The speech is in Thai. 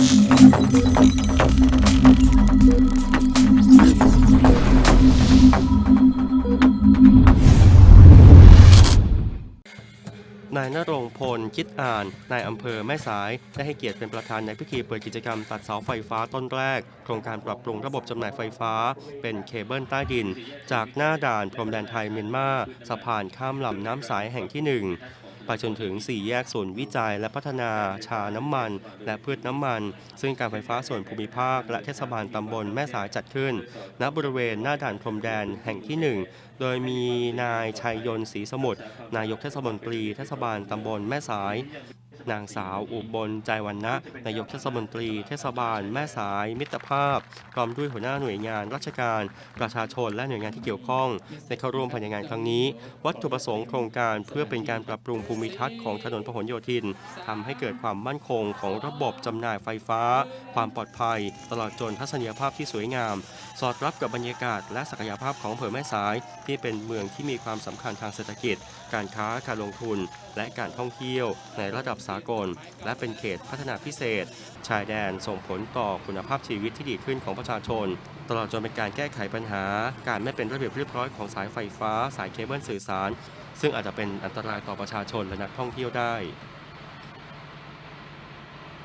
นายนรงพล คิดอ่าน นายอำเภอแม่สาย ได้ให้เกียรติเป็นประธานในพิธีเปิดกิจกรรมตัดเสาไฟฟ้าต้นแรก โครงการปรับปรุงระบบจำหน่ายไฟฟ้า เป็นเคเบิลใต้ดิน จากหน้าด่านพรมแดนไทยเมียนมาสะพานข้ามลำน้ำสายแห่งที่หนึ่ง ไปจนถึง 4 แยกส่วนวิจัยและพัฒนาชาน้ำมัน และพืชน้ำมัน ซึ่งการไฟฟ้าส่วนภูมิภาค และเทศบาลตำบลแม่สายจัดขึ้น ณบริเวณหน้าด่านพรมแดนแห่งที่ 1 โดยมีนายชัยยนต์ศรีสมุทรนายกเทศมนตรีเทศบาลตำบลแม่สาย นางสาวอุบลใจวันนะนายกเทศมนตรี เทศบาล แม่สาย มิตรภาพพร้อมด้วยหัวหน้าหน่วยงานราชการ ประชาชนและหน่วยงานที่เกี่ยวข้องในเข้าร่วมภายในงานครั้งนี้ วัตถุประสงค์โครงการเพื่อเป็นการปรับปรุงภูมิทัศน์ของถนนพหลโยธินทำให้เกิดความมั่นคงของระบบจำหน่ายไฟฟ้า ความปลอดภัย ตลอดจนทัศนียภาพที่สวยงาม สอดรับกับบรรยากาศและศักยภาพของอำเภอแม่สาย ที่เป็นเมืองที่มีความสำคัญทางเศรษฐกิจ การค้าการลงทุน และการท่องเที่ยวในระดับสากล และเป็นเขตพัฒนาพิเศษ ชายแดนส่งผลต่อคุณภาพชีวิตที่ดีขึ้นของประชาชน ตลอดจนเป็นการแก้ไขปัญหา การไม่เป็นระเบียบเรียบร้อยของสายไฟฟ้า สายเคเบิลสื่อสาร ซึ่งอาจจะเป็นอันตรายต่อประชาชนและนักท่องเที่ยวได้